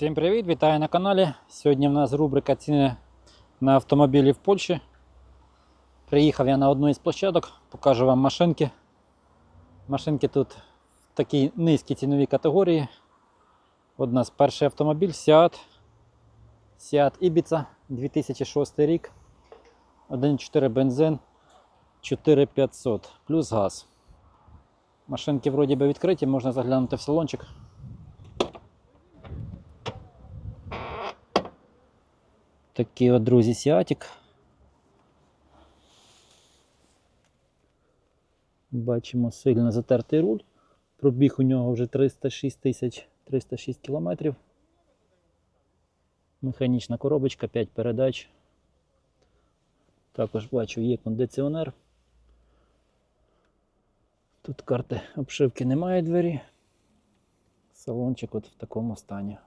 Всім привіт, вітаю на каналі. Сьогодні в нас рубрика ціни на автомобілі в Польщі. Приїхав я на одну із площадок, покажу вам машинки. Машинки тут в такій низькій ціновій категорії. От у нас перший автомобіль Seat. Seat Ibiza 2006 рік. 1.4 бензин 4500 плюс газ. Машинки вроді би відкриті, можна заглянути в салончик. Такий от, друзі, сіатік. Бачимо сильно затертий руль. Пробіг у нього вже 306 тисяч 306 кілометрів. Механічна коробочка, 5 передач. Також бачу, є кондиціонер. Тут карти обшивки немає двері. Салончик от в такому стані.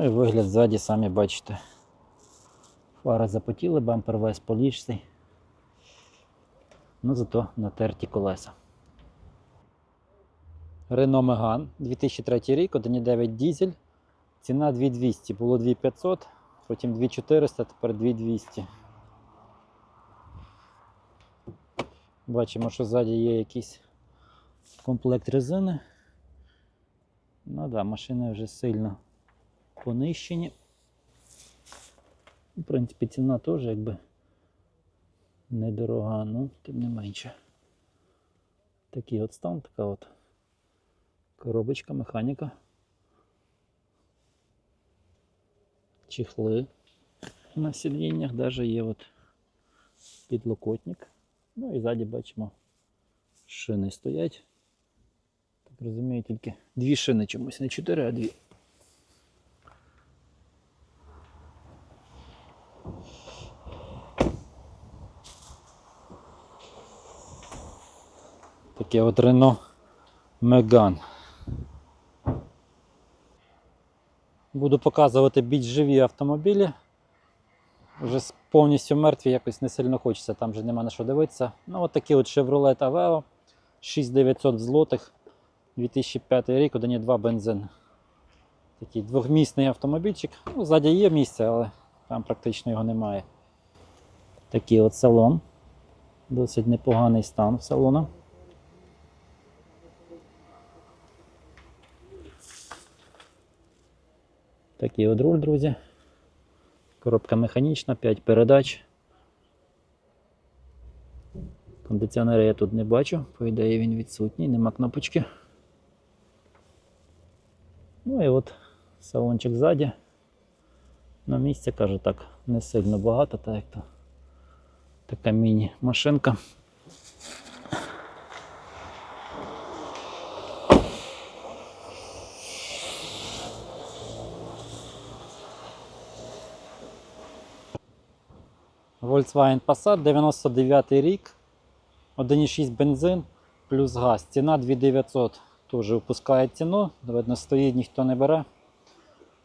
Ну і вигляд ззаді, самі бачите. Фари запотіли, бампер весь поліжцей. Ну зато натерті колеса. Renault Megane 2003 рік, 1,9 дізель. Ціна 2200, було 2500, потім 2400, тепер 2200. Бачимо, що ззаді є якийсь комплект резини. Ну так, да, машини вже сильно понищені. В принципі, ціна теж якби недорога, ну, тим не менше. Такий от стан, така от коробочка, механіка. Чехли на сидіннях, навіть є от підлокотник. Ну і ззаді бачимо, шини стоять. Так розумію, тільки дві шини чомусь, не чотири, а дві. Таке от Renault Megane. Буду показувати більш живі автомобілі. Вже повністю мертві якось не сильно хочеться, там вже нема на що дивитися. Ну от такий от Chevrolet Aveo 6900 злотих 2005 рік, 1,2 бензин. Такий двохмісний автомобільчик. Ну, ззаді є місце, але там практично його немає. Такий от салон. Досить непоганий стан в салону. Такий от руль, друзі. Коробка механічна, 5 передач. Кондиціонера я тут не бачу, по ідеї він відсутній, нема кнопочки. Ну і от салончик ззаді. На місці, кажу так, не сильно багато, так як то така міні-машинка. Volkswagen Passat 99 рік, 1,6 бензин плюс газ. Ціна 2900. Теж випускає ціну. Видно, стоїть, ніхто не бере.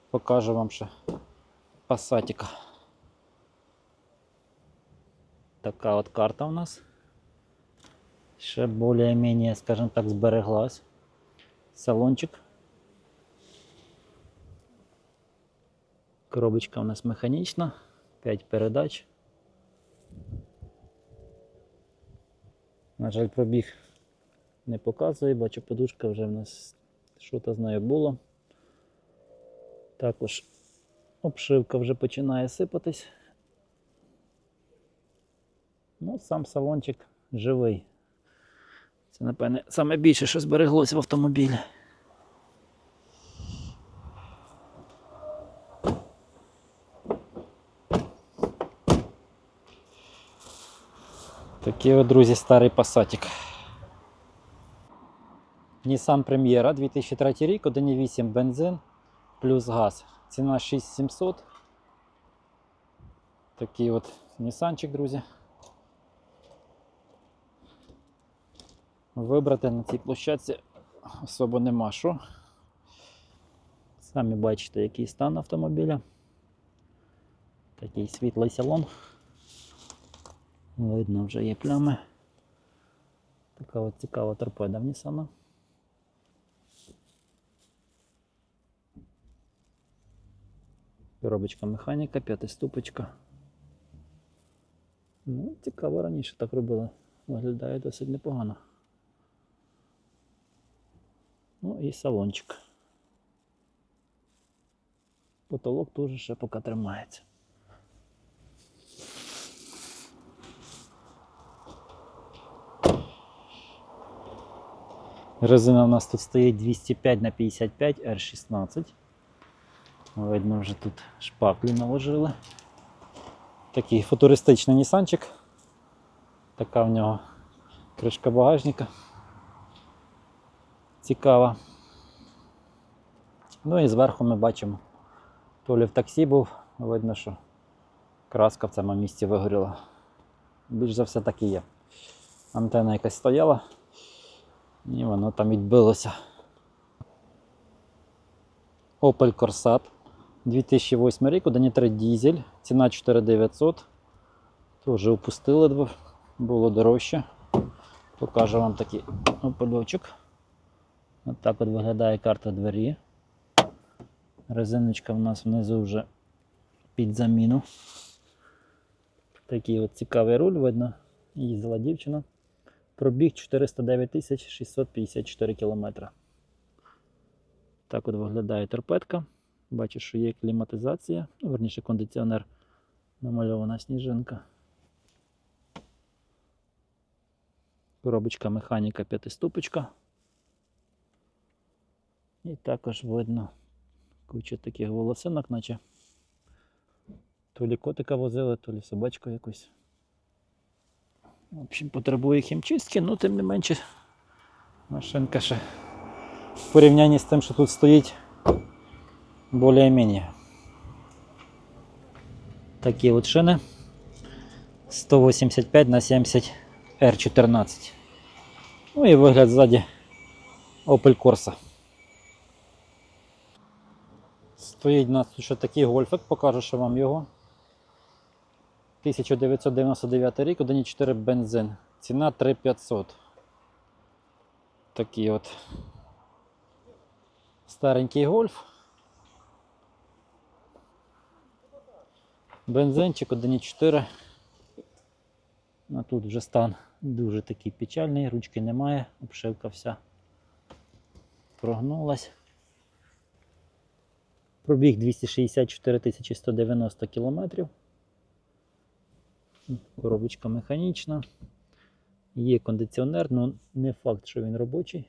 Покажу вам ще Passatіка. Така от карта у нас. Ще більш-менш, скажімо так, збереглась. Салончик. Коробочка у нас механічна. 5 передач. На жаль, пробіг не показує, бачу, подушка вже в нас що-то з нею було. Також обшивка вже починає сипатись. Ну, сам салончик живий. Це, напевне, саме більше, що збереглося в автомобілі. Такий от, друзі, старий пасатик. Nissan Premiera 2003 рік, 1,8 бензин плюс газ. Ціна 6700. Такий от Нісанчик, друзі. Вибрати на цій площадці особо нема що. Самі бачите, який стан автомобіля. Такий світлий салон. Видно, вже є плями. Така от цікава торпеда в Nissan. Коробочка механіка, п'ятиступочка. Ну, цікаво раніше так робили. Виглядає досить непогано. Ну і салончик. Потолок теж ще поки тримається. Резина у нас тут стоїть 205 на 55 R16. Видно, вже тут шпаклі наложили. Такий футуристичний нісанчик. Така в нього кришка багажника. Цікава. Ну і зверху ми бачимо, то лі в таксі був, видно, що краска в цьому місці вигоріла. Більш за все так і є. Антенна якась стояла, і воно там відбилося. Opel Corsa 2008 рік, 1.3 дізель, ціна 4900. Теж упустили, було дорожче. Покажу вам такий опельочок. Ось так от виглядає карта двері. Резиночка в нас внизу вже під заміну. Такий от цікавий руль, видно, їздила дівчина. Пробіг 409 654 км. Так от виглядає торпедка. Бачу, що є кліматизація, ну, верніше кондиціонер, намальована сніжинка. Коробочка механіка п'ятиступочка. І також видно куча таких волосинок, наче то лі котика возили, то лі собачку якусь. В общем, потребує хімчистки, ну тим не менше машинка ще в порівнянні з тим, що тут стоїть, більш-менш. Такі от шини 185 на 70 R14. Ну і вигляд ззаді Opel Corsa. Стоїть у нас ще такий гольфик, покажу ще вам його. 1999 рік, 1,4 бензин. Ціна 3500. Такий от старенький гольф. Бензинчик 1,4. А тут вже стан дуже такий печальний, ручки немає, обшивка вся прогнулась. Пробіг 264 190 кілометрів. Коробочка механічна. Є кондиціонер, але не факт, що він робочий.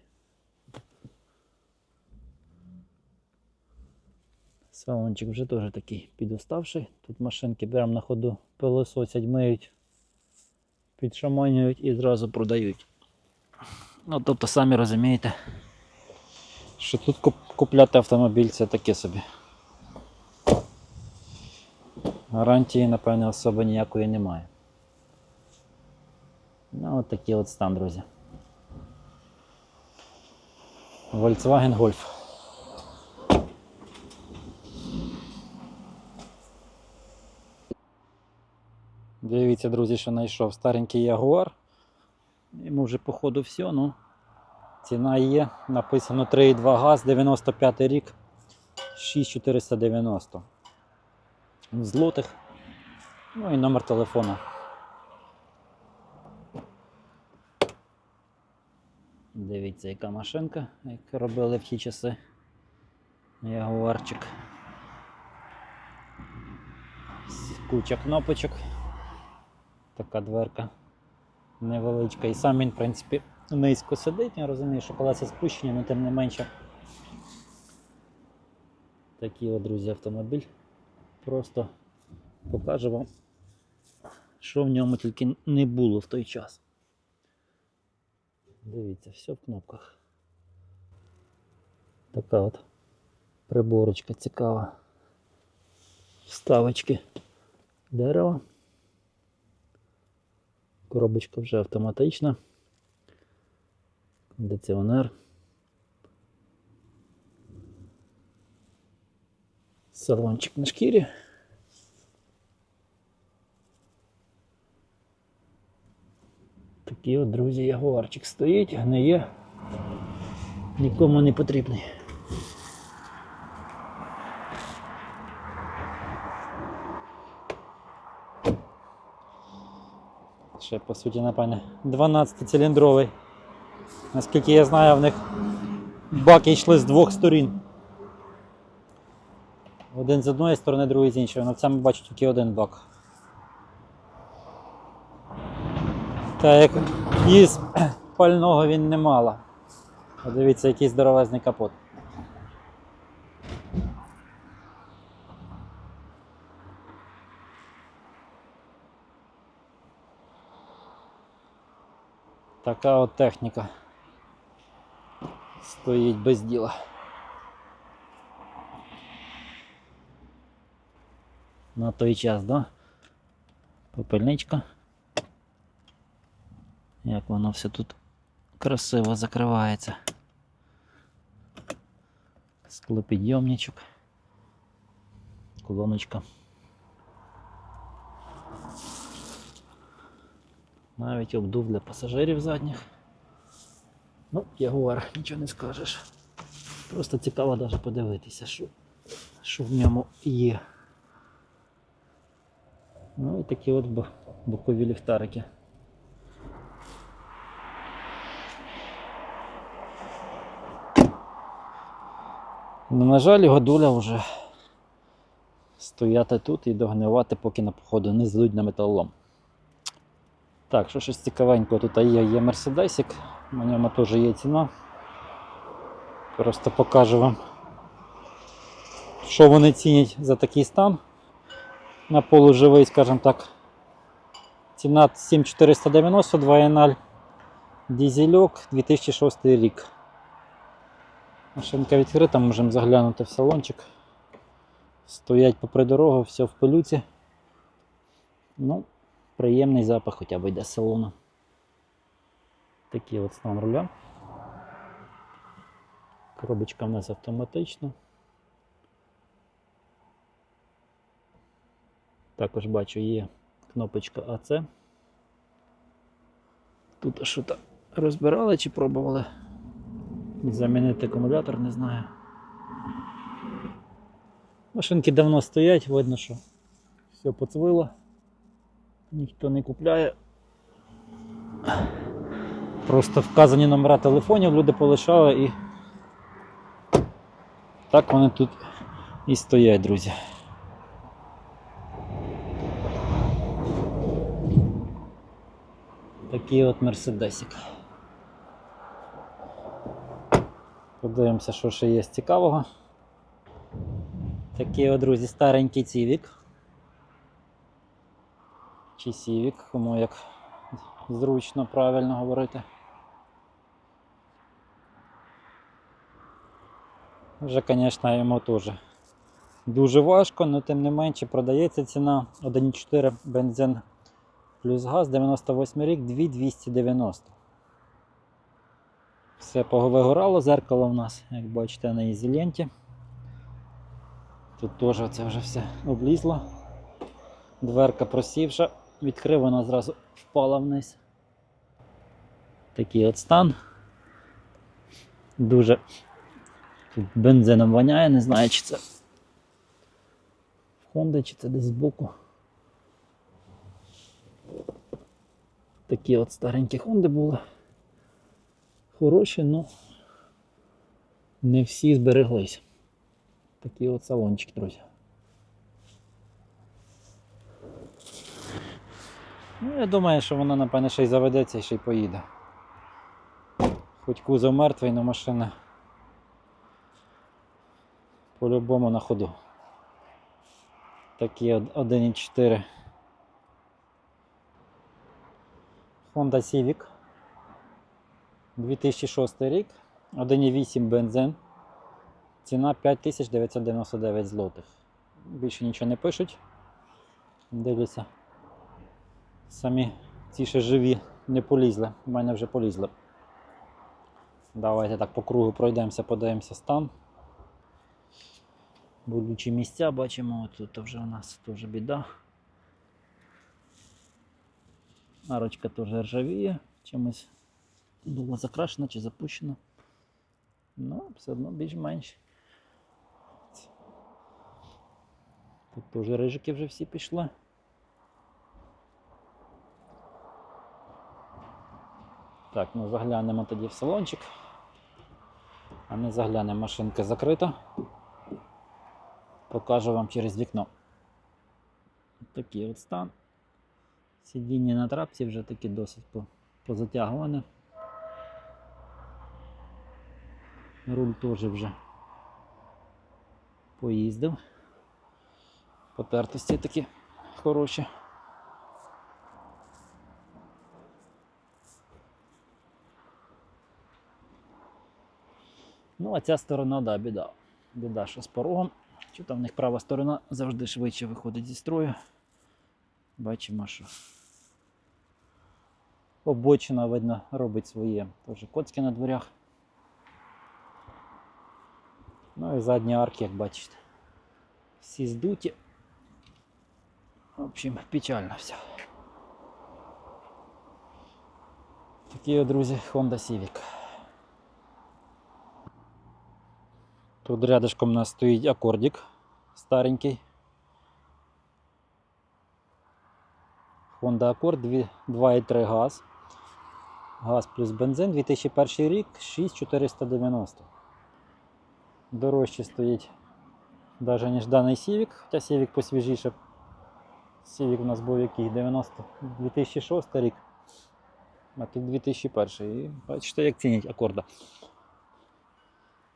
Салончик вже теж такий підуставший. Тут машинки прямо на ходу пилососять, миють, підшаманюють і зразу продають. Ну, тобто, самі розумієте, що тут купляти автомобіль це таке собі. Гарантії, напевне, особо ніякої немає. Ну, от такий от стан, друзі. Volkswagen Golf. Дивіться, друзі, що знайшов старенький Jaguar. Йому вже походу все, ну. Ціна є. Написано 3,2 газ, 95 рік, 6490 злотих. Ну і номер телефона. Дивіться, яка машинка, як робили в ті часи. Ягуарчик. Куча кнопочок. Така дверка невеличка. І сам він, в принципі, низько сидить. Я розумію, що колеса спущені, але тим не менше. Такий от, друзі, автомобіль. Просто покажу вам, що в ньому тільки не було в той час. Дивіться, все в кнопках. Така от приборочка цікава. Вставочки дерева. Коробочка вже автоматична. Кондиціонер. салончик на шкірі. Такий от, друзі, ягуарчик стоїть, гниє, нікому не потрібний. Ще, по суті, напевне, 12-циліндровий. Наскільки я знаю, в них баки йшли з двох сторін. Один з одної сторони, другий з іншої. На цьому бачу тільки один бак. Та як їз пального він не мало. А Дивіться, який здоровезний капот. Така от техніка. Стоїть без діла. На той час, да? Попельничка. Як воно все тут красиво закривається. Склопідйомничок. Колоночка. Навіть обдув для пасажирів задніх. Ну, Ягуар, нічого не скажеш. Просто цікаво навіть подивитися, що, що в ньому є. Ну і такі от бо- бокові ліхтарики. Ну, на жаль, його доля вже стояти тут і догнивати, поки на походу не злють на металолом. Так, що щось цікавенького тут є, є Мерседесик, на ньому теж є ціна. Просто покажу вам, що вони цінять за такий стан на полуживий, скажімо так. Ціна 7490 2.0 дізельок 2006 рік. Машинка відкрита, можемо заглянути в салончик. Стоять попри дорогу, все в пилюці. Ну, приємний запах хоча б йде з салону. Такий от стан руля. Коробочка в нас автоматична. Також бачу є кнопочка АЦ. Тут що то розбирали чи пробували замінити акумулятор, не знаю. Машинки давно стоять, видно, що все поцвило. Ніхто не купляє. Просто вказані номера телефонів люди полишали і так вони тут і стоять, друзі. Такий от мерседесик. Подивимося, що ще є цікавого. Такий от, друзі, старенький цівік. Чи сівік, кому як зручно правильно говорити. Вже, звісно, йому теж дуже важко, але тим не менше продається ціна 1,4 бензин плюс газ 98 рік 2290. Все повигорало, зеркало в нас, як бачите, на ізоленті. Тут теж це вже все облізло. Дверка просівша, відкрив, вона зразу впала вниз. Такий от стан. Дуже тут бензином воняє, не знаю, чи це в Honda, чи це десь збоку. Такі от старенькі Honda були. Хороші, але не всі збереглись. Такі от салончики, друзі. Ну, я думаю, що вона, напевне, ще й заведеться і ще й поїде. Хоч кузов мертвий, але машина по-любому на ходу. Такі 1,4 Honda Civic 2006 рік, 1,8 бензин. Ціна 5999 злотих. Більше нічого не пишуть. Дивлюся. Самі ці ще живі не полізли. У мене вже полізли. Давайте так по кругу пройдемося, подивимося стан. Болючі місця бачимо, тут вже у нас теж біда. Арочка теж ржавіє, чимось було закрашено чи запущено. Ну, все одно більш-менш. Тут теж рижики вже всі пішли. Так, ну заглянемо тоді в салончик. А не заглянемо, машинка закрита. Покажу вам через вікно. Такий от стан. Сидіння на трапці вже такі досить позатягуване. Руль теж вже поїздив. Потертості такі хороші. Ну, а ця сторона, да, біда. Біда, що з порогом. Чи там в них права сторона завжди швидше виходить зі строю. Бачимо, що обочина, видно, робить своє. Теж коцки на дверях. Ну і задні арки, як бачите. Всі здуті. В общем, печально все. Такі, друзі, Honda Civic. Тут рядышком у нас стоїть акордик старенький. Honda Accord 2,3 газ. Газ плюс бензин 2001 рік 6490. Дорожче стоїть навіть ніж даний Civic, хоча Civic посвіжіше. Civic у нас був який 90 2006 рік. А тут 2001. І бачите, як цінять акорда.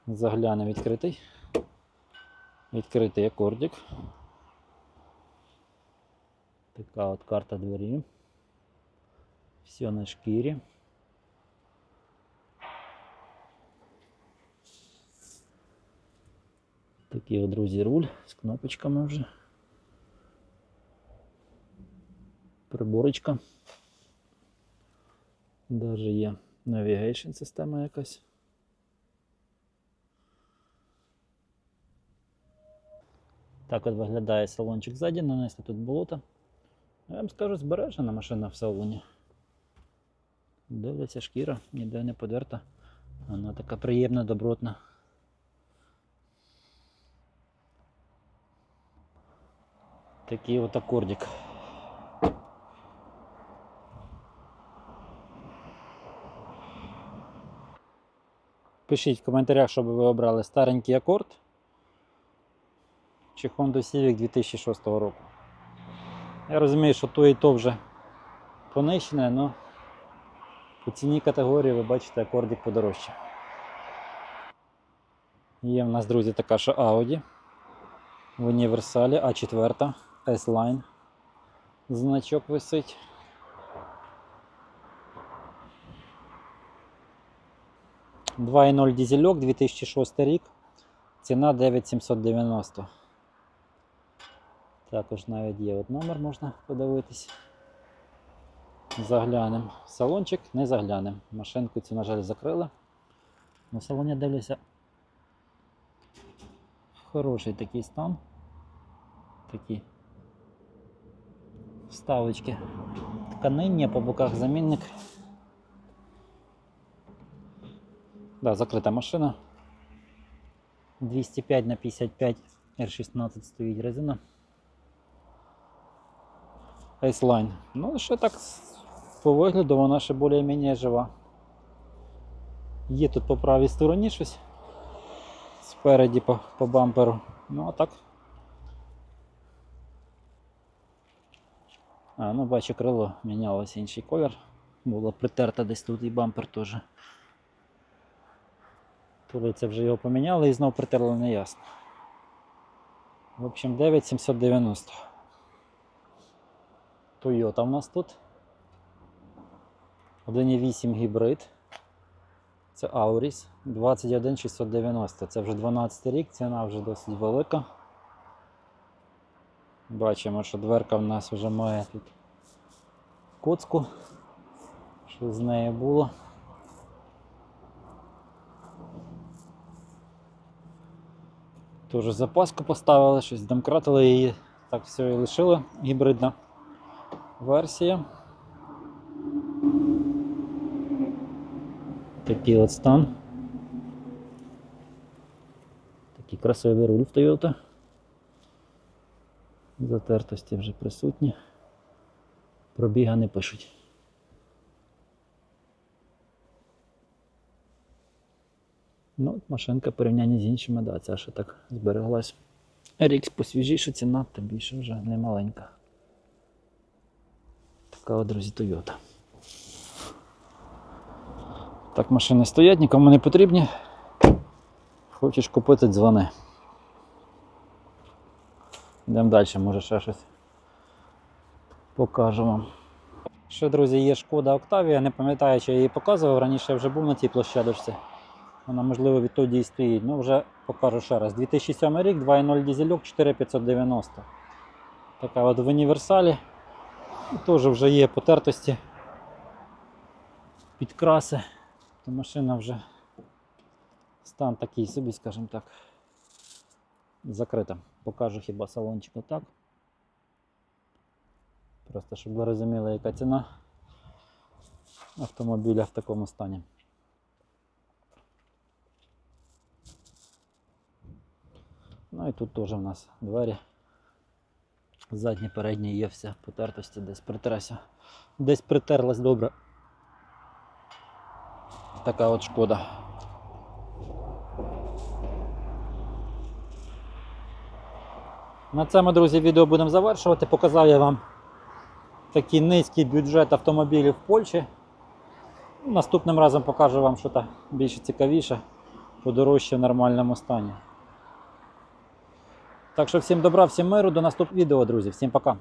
Заглянемо відкритий. Відкритий акордик. Така от карта двері. Все на шкірі. Такий друзі, руль з кнопочками вже. Приборочка. Даже є navigation система якась. Так от виглядає салончик ззаді, нанесли тут болото. Я вам скажу, збережена машина в салоні. Дивиться шкіра, ніде не подерта. Вона така приємна, добротна. Такий от акордик. Пишіть в коментарях, щоб ви обрали старенький акорд чи Honda Civic 2006 року. Я розумію, що то і то вже понищене, але по ціні категорії ви бачите акордик подорожче. Є в нас, друзі, така що Audi в універсалі А4 S-Line. Значок висить. Два і 0 дізельок 2006 рік. Ціна 9790. Також навіть є от номер, можна подивитись. Заглянемо. Салончик не заглянемо. Машинку цю, на жаль, закрили. В салоні дивлюся. Хороший такий стан. Такі вставочки. Тканинні, по боках замінник. Да, закрита машина. 205 на 55 R16 стоїть резина. S-Line. Ну, ще так по вигляду вона ще більш-менш жива. Є тут по правій стороні щось спереді по, по бамперу. Ну а так. А, ну бачу, крило мінялося інший колір. Було притерто десь тут і бампер теж. Коли це вже його поміняли і знову притерли, не ясно. В общем, 9790. Toyota в нас тут. 1.8 гібрид. Це Auris 21690. Це вже 12 рік, ціна вже досить велика. Бачимо, що дверка в нас вже має тут коцку, що з нею було. Тоже запаску поставили, щось домкратили її, так все і лишили. Гібридна версія. Такий от стан. Такий красивий руль в Toyota. Затертості вже присутні. Пробіга не пишуть. Ну, машинка в порівнянні з іншими, да, ця ще так збереглась. RX посвіжіша ціна, тим більше вже не маленька. Така от, друзі, Toyota. Так, машини стоять, нікому не потрібні. Хочеш купити, дзвони. Йдемо далі, може ще щось покажу вам. Ще, друзі, є шкода Октавія. Не пам'ятаю, чи я її показував. Раніше я вже був на цій площадочці. Вона, можливо, відтоді і стоїть. Ну, вже покажу ще раз. 2007 рік, 2.0 дізельок, 4590. Така от в універсалі. І Теж вже є потертості, підкраси. То машина вже стан такий собі, скажімо так, закрита. Покажу хіба салончик отак. Просто щоб ви розуміли, яка ціна автомобіля в такому стані. Ну і тут теж в нас двері. Задні, передні є все потертості, десь притерся. Десь притерлась добре. Така от шкода. На цьому, друзі, відео будемо завершувати. Показав я вам такий низький бюджет автомобілів в Польщі. Наступним разом покажу вам щось більш цікавіше, подорожче в нормальному стані. Так що всім добра, всім миру, до наступного відео, друзі. Всім пока.